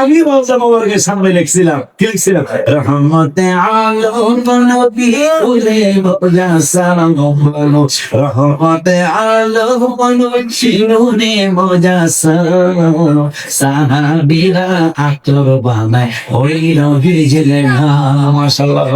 আমি রোজা মোবারকের সামনে লিখছিলাম কি লিখছিলাম? রহমতে আলম নবী উলে মজা সালাম বলো। রহমতে আলম নবী নুনে মজা সালাম। সাহাবীরা আতর বানায় ওই নবী জেলে মাশাআল্লাহ।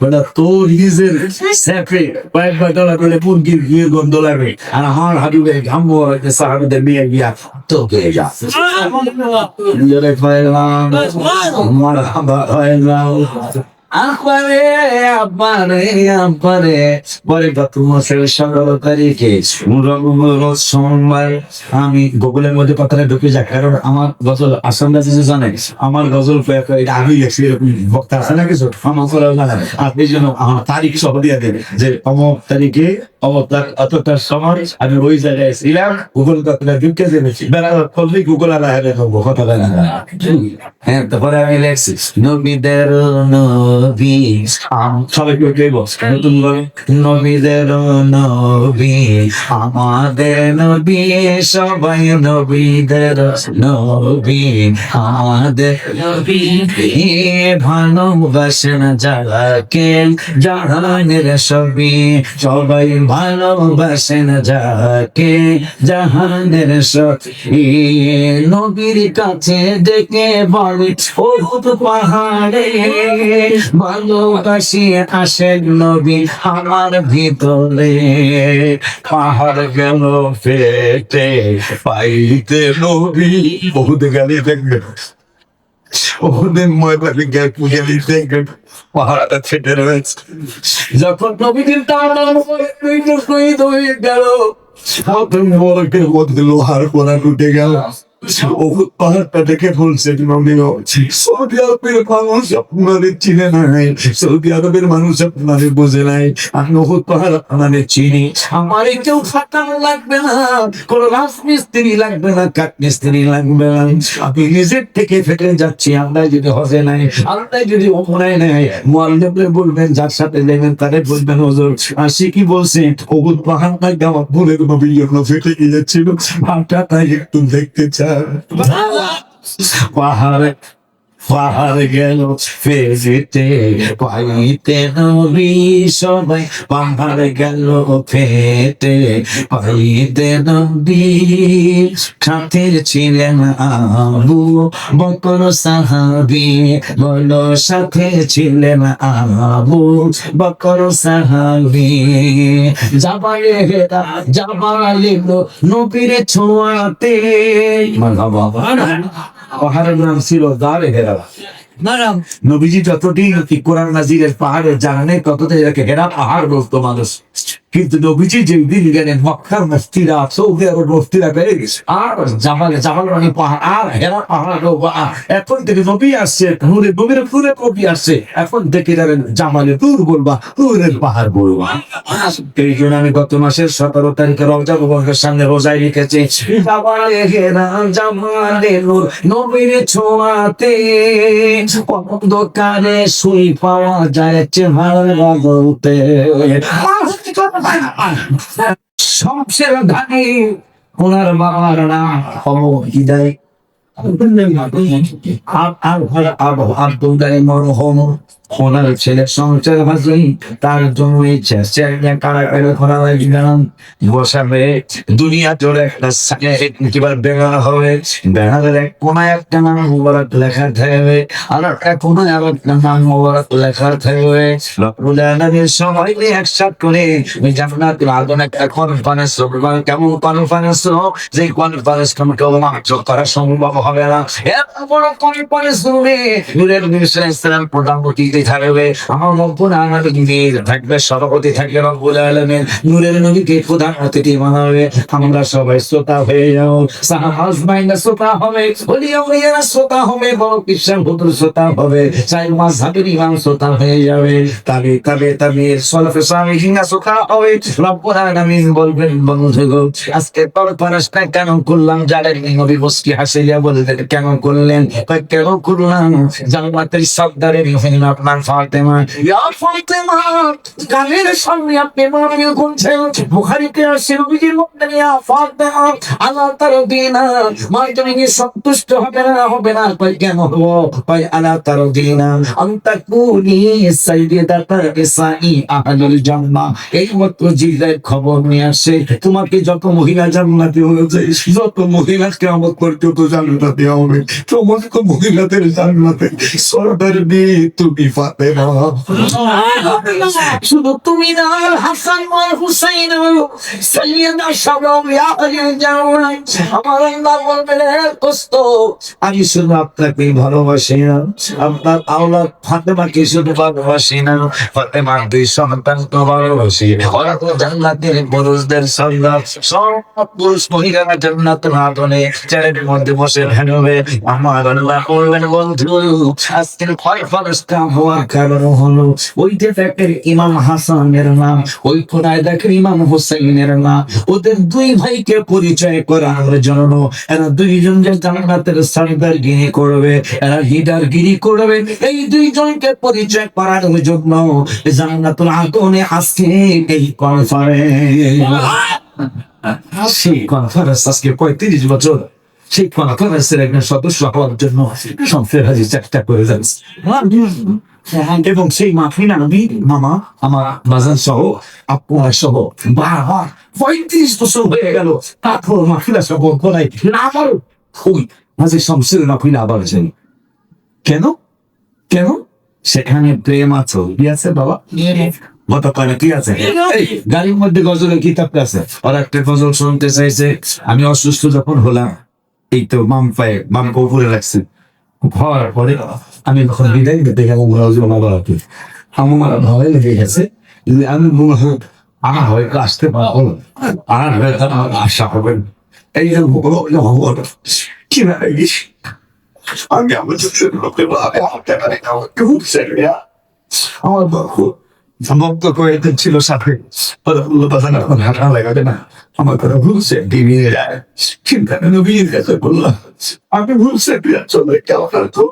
বড় তোর নিজের সেফে কয়েক বার ডলার করে মুরগির গিয়ে গন্ধ লাগে আর আমার হাবিবে ঘাম্বো সাহাবিদের মেয়ে গিয়া তো কে যা জোরে পাইলাম আমার হাবা হইলাম আপারে আপারে আপারে পরে তোমার সতেরো তারিখে সোমবার। আমি গুগলের মধ্যে কথাটা ঢুকে যাই কারণ আমার গজল আসাম রাজ্যে জানে, আমার গজল আমি লেখছি, এরকম বক্তা আছে না কিছু? আমার জানে আপনি যেন আমার তারিখ সহ দিয়ে দেবে যে অমুক তারিখে অমুক তার অতটার সময় আমি ওই জায়গায় ছিলাম, গুগল কথাটা ঢুকে দেবেছি বেড়া করলে গুগল আর কথা হ্যাঁ তারপরে আমি লেখছি, নবীদের নবী। নবীদের নবী আমাদের নবী সবাই নবীদের নবী আমাদের নবী ভালোবাসেন যাকে জাহানের সবই সবাই ভালোবাসেন যাকে জাহানের সবই নবীর কাছে ডেকে বলে ও পাহাড়ে ভালোবাসি আসেন নবী আমার ভিতরে। পাহাড় গেল ফেটে, পাইতে নবী। বহুত গালি দেখবে ওদের ময়দানে গিয়ে পুজো দিতে পাহাড়টা ফেটে যখন নবীদের টানানো শহীদ হয়ে গেল। বড়কে মধ্যে লোহার কোনা টুটে গেল। বহুত সৌদি আরবের মানুষ আপনাদের চিনে নাই সৌদি আরবের মানুষ আপনাদের নাই আমি বহুত পাহাড় আপনাদের চিনি আমার কেউ লাগবে না কোন রাজমিস্ত্রি লাগবে না কাঠ মিস্ত্রি লাগবে না আমি নিজের থেকে ফেটে যাচ্ছি আমরা যদি হজে নাই আমরা যদি অপনায় নাই মোয়াল্লেমরে বলবেন যার সাথে নেবেন তারে বলবেন হজর আসি কি বলছে অবুদ পাহাড় নাই আমার ভুলের নবী জন্য ফেটে গিয়েছিল ভাটাটাই একটু দেখতে চাই পাহাড়ে পাহাড় গেল ফেরিতে পাইতে নবী সবাই পাহাড় গেল ফেটে পাইতে নবী খাতের ছিলেন আবু বকর সাহাবি বলো সাথে ছিলেন আবু বকর সাহাবি যাবারে হেরা যাবারে নবীরে ছোঁয়াতে বাবা পাহাড়ের নাম ছিল দারে হেরা নবীজি যতটি কোরআন নাজিরের পাহাড়ের জানানে ততটাই এটাকে হেরা পাহাড় বলতো মানুষ। কিন্তু নবীজি যে দিন গেলেন মক্কার মস্তিরা সৌদি আরব মস্তিরা বেড়ে গেছে। আর জামালে জামাল রানী পাহাড়, আর হেরা পাহাড় এখন থেকে নবী আসছে, নূরে নবীর ফুলে কবি আসছে। এখন থেকে যাবেন জামালে দূর বলবা নূরের পাহাড় বলবা এই জন্য আমি গত মাসের সতেরো তারিখে সামনে রোজায় লিখেছি জামালে নূর, নবীর ছোঁয়াতে অন্ধকারে শুই পাওয়া যায় চেহারা সবচেয়ে ধনী ওনার বাবার নাম হলো হৃদয়। আব্দুল মরহম ওনার ছেলে সংসার হাসি তার জন্য ইচ্ছা করা গেলাম বসাবে দুনিয়া জোরে একটা কিবার হবে। বেঙ্গালের এক কোনায় একটা নাম মোবারক লেখা থাকবে, আর কোনায় আর একটা নাম মোবারক লেখা থাকবে। রকুল আলমের সবাই একসাথ করে ওই জান্নাত আগুন একটা কনফারেন্স কেমন কনফারেন্স যে কনফারেন্স কেউ মাত্র করা সম্ভব হবে না। এত বড় কনফারেন্স হবে নূরের ইসলাম প্রধানমন্ত্রী থাকবে। আমার রব্বুল আলমীর থাকবে, সভাপতি থাকবে রব্বুল আলমের নূরের নবীকে প্রধান অতিথি বানাবে। আমরা সবাই শ্রোতা হয়ে যাও সাহাজ শ্রোতা হবে অলিয়া উলিয়ারা শ্রোতা হবে, বড় কৃষ্ণ ভুতুর শ্রোতা হবে। চাই মাস ইমাম শ্রোতা হয়ে যাবে। তবে তবে তবে, সলফে স্বামী হিঙ্গা শ্রোতা হবে। রব্বুল আলমিন বলবেন বন্ধু আজকে কনফারেন্সটা কেন করলাম? জানেন নবী বসকি হাসিয়া বললেন, কেন করলেন? কেন করলাম? জান্নাতের সর্দারের আপনার ফাতেমা। ইয়া ফাতেমা, গানের সামনে আপনি মধ্যে, ইয়া ফাতেমা, আল্লাহ তার দিনা মার জমিনে সন্তুষ্ট হবে না হবে না কেন আল্লাহ তার দিনা আহলুল জান্নাহ। এই মত খবর নিয়ে আসে তোমাকে যত মহিলা জান্নাতি হয়েছে, যত মহিলা কেমন পর্যন্ত জান্নাতি হবে সমস্ত মহিলাদের জান্নাতে সর্দার তুমি আমি শুধু আপনাকে ভালোবাসি না, আপনার আওলাদ ফাতেমাকে শুধু ভালোবাসি না, ফাতেমার দুই সন্তান তো ভালোবাসি। ওরা তো জান্নাতের পুরুষদের সন্তান, সব পুরুষ মহিলারা জান্নাতের আদনে চেয়ারের মধ্যে বসে ভেনবে আমার বন্ধু, আজকের ভয় ফরস্তা হওয়ার কারণ হলো, ওই যে দেখেন ইমাম হাসানের নাম, ওই কোনায় দেখেন ইমাম হোসেনের নাম, ওদের দুই ভাইকে পরিচয় করানোর জন্য এরা দুইজন যে জান্নাতের সর্দার গিরি করবে, এরা লিডার গিরি করবে। এই দুইজনকে পরিচয় করানোর জন্য জান্নাতুল আগুনে আজকে এই কনফারেন্স সেই কনফারেন্স আজকে পঁয়ত্রিশ বছর। সেই কনফারেন্সের একজন সদস্য হওয়ার জন্য সংসের হাজির চেষ্টা করে যাচ্ছে। এবং সেই মাফিনা নবী মামা আমার বাজার সহ আপনার সহ বারবার পঁয়ত্রিশ বছর হয়ে গেল তারপর মাফিলা সহ করাই না আমার ওই মাঝে শমসের মাফিলা আবার আছেন কেন কেন সেখানে প্রেম আছে কি আছে বাবা গতকালে কি আছে গাড়ির মধ্যে গজলের কিতাবটা আছে আর একটা গজল শুনতে চাইছে আমি অসুস্থ যখন হলাম এই তো মাম পায়ে মাম উপরে রাখছে হওয়ার পরে আমি যখন বিদায় নিতে গেলাম গজল মামাকে আমার ভয় লেগে গেছে আমি মনে হয় আর হয়তো আসতে পারব। আর হয়তো আমার আশা হবে এই যে ভগবান ভগবান, কি না গেছি আমি আমার লোকের ভাবে হাঁটতে পারি না আমার আমার বাবু ভক্ত কয়েকটা ছিল সাথে। হাঁটা লাগাবে না। আমার কথা ভুলছে ডিমিয়ে যায় চিন্তা নেই নবীর কাছে বললাম আমি ভুলছে তুই চলে কেমন তো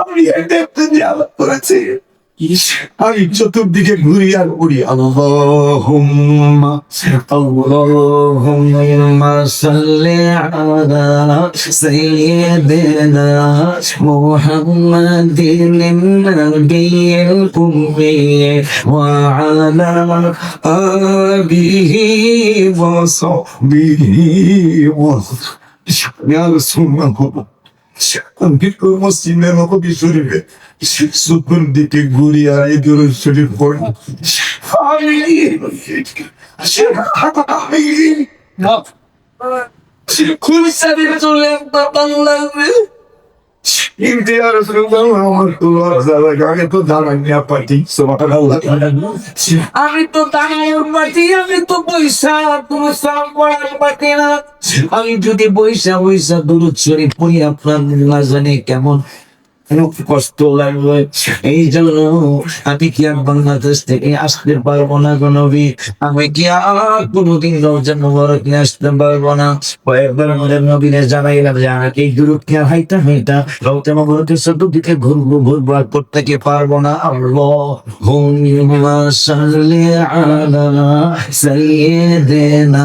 আমি দেখতে যাওয়া করেছি আমি চতুর্দিকে ঘুরি আর উড়ি আল্লাহুম্মা আল্লাহুম্মা সাল্লি আলা সাইয়্যিদিনা মুহাম্মাদিন নাবিয়্যিল উম্মি ওয়া আলা আলিহি ওয়া সাহবিহি আমি তো মসজিদের নবী শরীফে সুকুন দিকে ঘুরি আর এই দূর শরীফ পড়ি খুব সাথে চলে বাংলাদেশ কিন্তু আর আমার তো আগে তো দাঁড়ানি পার্টি সুবহানাল্লাহ আমি তো দাঁড়ানোর পার্টি আমি তো পয়সা তুমি সালাম করার পার্টি না আমি যদি বৈশা বৈশা দূর শরীফ পড়ি আপনার না জানি কেমন খুব কষ্ট লাগবে। এই জন্য আমি কি আর বাংলাদেশ থেকে আসতে পারব না আমি কি আর কোনোদিন রমজান মুবারক নিয়ে আসতে পারব না? কয়েকবার আমাদের নবীনে জানাইলাম যে আমাকে এই দূরত্বে হাইটা হাইটা রমজান মুবারকের চতুর্দিকে ঘুরবো ঘুরবো, আর করতে পারব না। আল্লাহ হুম্মা সাল্লি আলা সাইয়্যিদিনা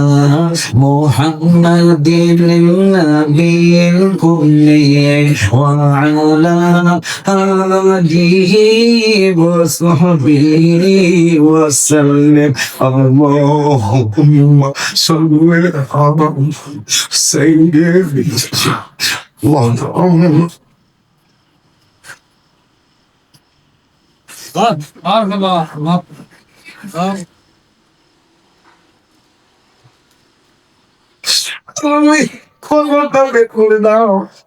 آله وصحبه وسلم اللهم صل على سيدنا اللهم Lan arkada lan. Lan. Sorry, come on, come.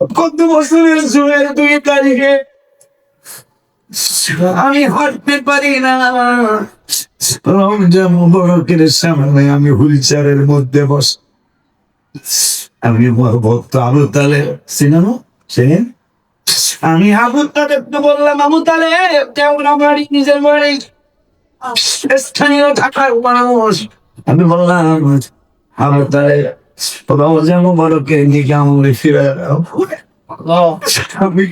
কত বছরের দুই তারিখে? আমি হাঁটতে পারি না। রমজান মুবারকের সামনে আমি হুইলচেয়ারের মধ্যে বস। আমি ভক্ত আবু তালে সিনেমা সেন আমি আবু তালে বললাম, আবু তালে কেমন বাড়ি নিজের বাড়ি? স্থানীয় ঢাকার মানুষ। আমি বললাম, আবু তালে আমার ফিরে আল্লাহ আমি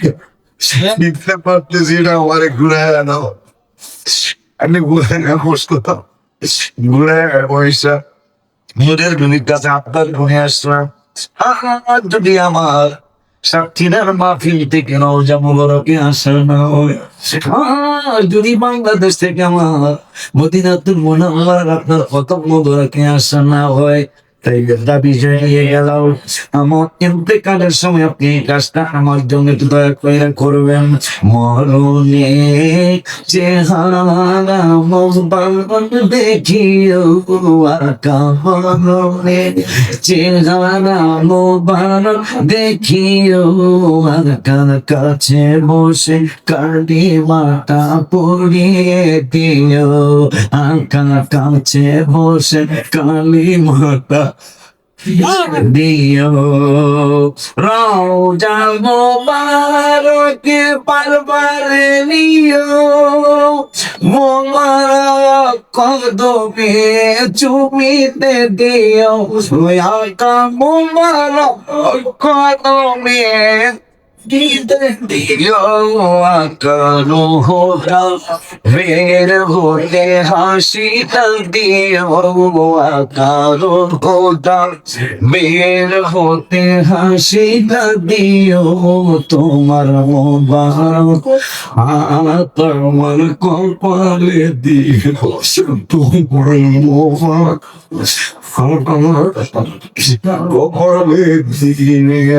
নিতে পারতেছি না আমার ঘুরে আনো আমি ঘুরে বসতাম ঘুরে পয়সা নিজের গুলির কাছে আপনার ঘুরে আসলাম যদি আমার সাক্ষীদের মাহফিল থেকে রওজা মুবারকে আসা না হয় যদি বাংলাদেশ থেকে আমার মদিনাতুল মুনাওয়ার আপনার কত মুবারকে আসা না হয় তাই দাবি জানিয়ে গেল, আমার ইন্তেকালের সময় আপনি কাজটা আমার জন্য একটু দয়া করে করবেন। মরণে চেহারা দেখিও কামনে চেহারা মোবাইল দেখিও কার কাছে বসে কালি মাটা পড়িয়ে দিও। আর কার কাছে বসে কালি মাটা দিও রোজা মোবারকে পারবারে নিও মোবারক কদমে চুমিতে দিও আকা মোবারক কদমে বের হতে হাসি দিও হতে হাসি দিও তোমার মোবারক তোমার কপালে দিও তোমার মোবারক কপালে দিও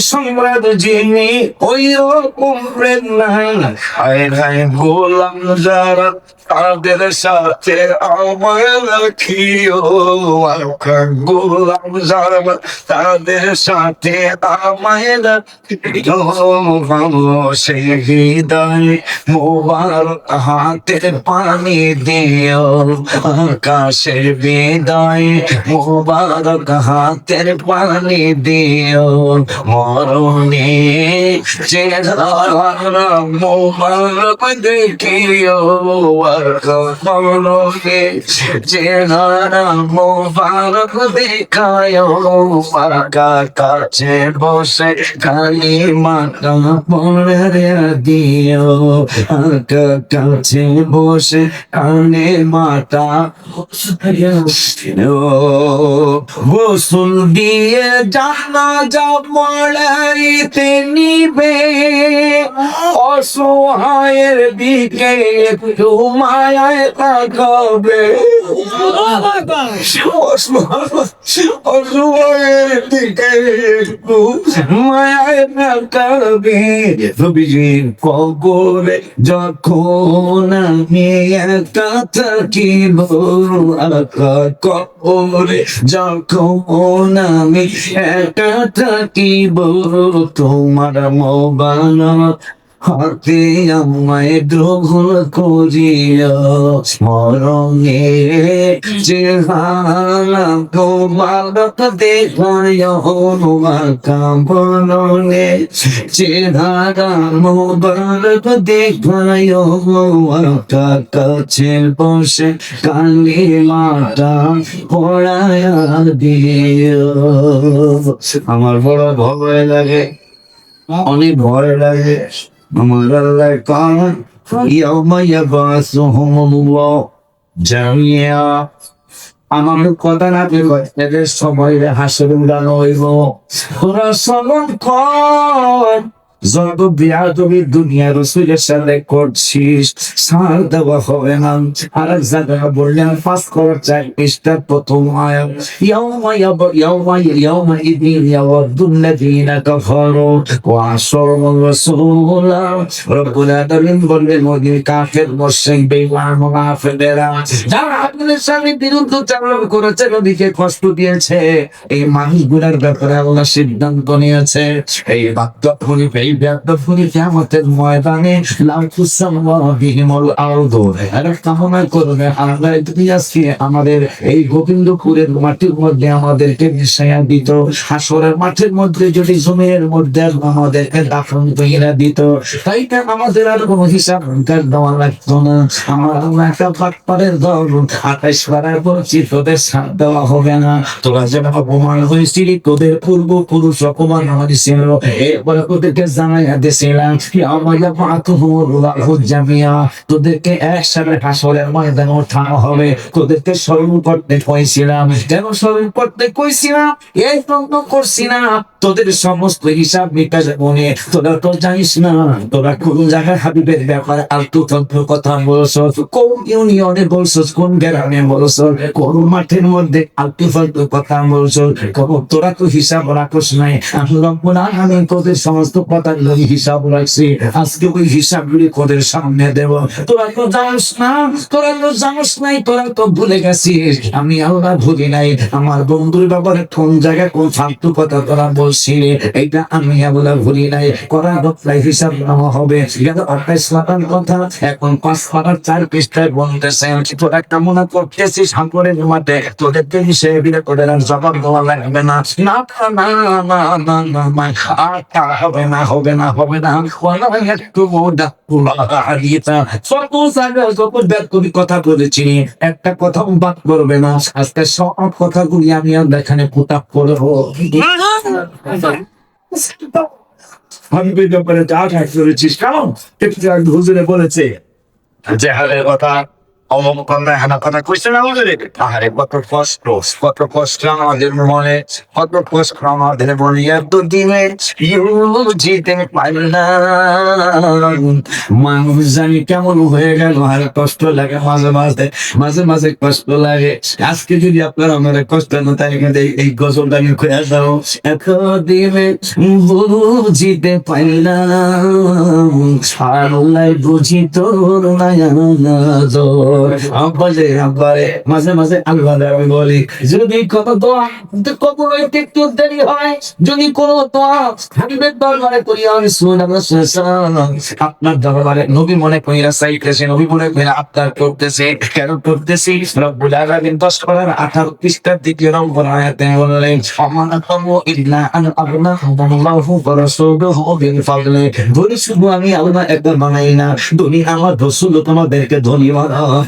সম্রাট যিনি ওই রকম গোলাম যারা তাদের সাথে আকা গোলাম যারা তাদের সাথে আমায় সেই হৃদয় মোবারক হাতে পানি দিও। আকাশের বিদায়, মোবারক হাতের পানি দিও। মরণে মোবারক দেখিও। মরণে চেহারা মোবারক দেখায় আকা কাছে বসে খালি মাতা পরে দিও। কাছে বসে কানে মাতা গোসল দিয়ে জানা যা মড়াইতে নিবে অসহায়ের দিকে একটু মায়ায় তাকাবে অসহায়ের দিকে একটু মায়ায় তাকাবে কবরে যখন আমি একা থাকিব আকা কবরে যখন আমি একা থাকিব তোমার মোবাইল হাতে আমায় গ্রহণ করিয়া স্মরণে চেহারা তোমার দেখায় হনুমান কামনে চেহারা মোবারক দেখায় কাছে বসে কালি মাটা পড়ায়া দিও। আমার বড় ভয় লাগে, অনেক ভয় লাগে। আমার আল্লাহ কারণ ইয়াউমা ইয়াবাসুহুমুল্লাহ জামিয়া আমার কথা না হয় এদের সময় হাসির গান হইব। ওরা শ্রবণ কর। যত বিয়া তুমি দুনিয়া রসুলের সাথে করছিস, সার দেওয়া হবে না। আর এক জায়গায় বললেন পাস করার পৃষ্ঠার প্রথম আয়াত। ইয়াউমা ইয়াউমা রব্বুল আলামিন বললেন কাফের, মুশরিক, বেঈমান যারা আপনাদের সামনে করেছে নদীকে কষ্ট দিয়েছে, এই মানুষগুলোর ব্যাপারে আল্লাহ সিদ্ধান্ত নিয়েছে। এই বাদ্যফুনি এই ময়দানে তুমি আজকে আমাদের এই গোবিন্দপুরের মাটির মধ্যে আমাদেরকে মিশাইয়া মাঠের মধ্যে যদি জমির মধ্যে আমাদেরকে দাফন কইরা দিত তাই আমাদের আর কোনো হিসাব দেওয়া লাগতো না আমার আল্লাহ একটা পাটপাড়ের দল আকাশ পাড়ার বলছি তোদের সাথ দেওয়া হবে না তোরা যে অপমান হয়েছিলি তোদের পূর্বপুরুষ অপমান হয়েছিল এরপরে তোদেরকে জানাইয়া দিয়েছিলাম কি আমার মাতুহুল্লাহ জামিয়া, তোদেরকে একসাথে হাসরের ময়দানে ওঠানো হবে। তোদেরকে স্মরণ করতে কইছিলাম। কেন স্মরণ করতে কইছিলাম? এই তন্ত্র করছি না। তোদের সমস্ত হিসাব নিকাশ মনে, তোরা তো জানিস না, তোরা কোন জায়গায় হাবিবের ব্যাপারে আলতু তন্ত্র কথা বলছ, কোন ইউনিয়নে বলছ, কোন গ্রামে বলছ, কোন মাঠের মধ্যে আলতু ফালতু কথা বলছ তোরা তো হিসাব রাখস নাই। রব্বুল আলামিন তোদের সমস্ত কথা হিসাব রাখছি। আজকে ওই হিসাবগুলি তোদের সামনে দেব। তোরা তো জানিস না, তোরা তো জানিস নাই, তোরা তো ভুলে গেছিস। আমি আল্লাহ ভুলি নাই। আমার বন্ধুর ব্যাপারে কোন জায়গায় কোন ফালতু কথা তোরা বলছিলি এটা আমি আল্লাহ ভুলি নাই, করা দপ্লাই হিসাব নেওয়া হবে। গেল আঠাইশ পাতার কথা, এখন পাঁচ পাতার চার পৃষ্ঠায় বলতেছেন তোরা কামনা করতেছিস সাগরের মাঠে? তোদেরকে হিসেবে বিলে আর জবাব দেওয়া লাগবে না। না না না না না না আর তা হবে না হবে না হবে না। একটু কথা বলেছি, একটা কথা বাদ করবে না। আজকে সব কথাগুলি আমি আর এখানে পুটাপ করব। আমি ব্যাপারে যা ঠাক করেছিস কারণ একটু হুজুরে বলেছে। যে হারের কথা অমম কন্যা হানা কথা কইছে না হুজুরে আরে কত কষ্ট কত কষ্ট আমাদের মনে, কত কষ্ট আমাদের মনে। এত পারলাম মানুষ জানি কেমন আর কষ্ট লাগে মাঝে মাঝে মাঝে মাঝে কষ্ট লাগে। আজকে যদি আপনার আমার কষ্ট না তাই এই- গজলটা আমি খুঁজে যাও এত দিনে বুঝিতে পাইলাম আল্লাহ বুঝি তোর নয়ন আব্বারে আব্বারে মাঝে মাঝে বলি যদি কোনো দোয়া কখনো একটু দেরি হয় আপনার দরবারে নবী মনে কইরা চাইতেছে নবী মনে কইরা আপনার করতেছে কেন করতেছি রব্বুল আলামিন দশ করার আঠারো পৃষ্ঠার দ্বিতীয় নম্বর আয়াতে বললেন অমানাতম ইল্লা আন শুধু আমি আল্লাহ একবার বানাই না ধনী আমার রসুল তোমাদেরকে ধনী বানায়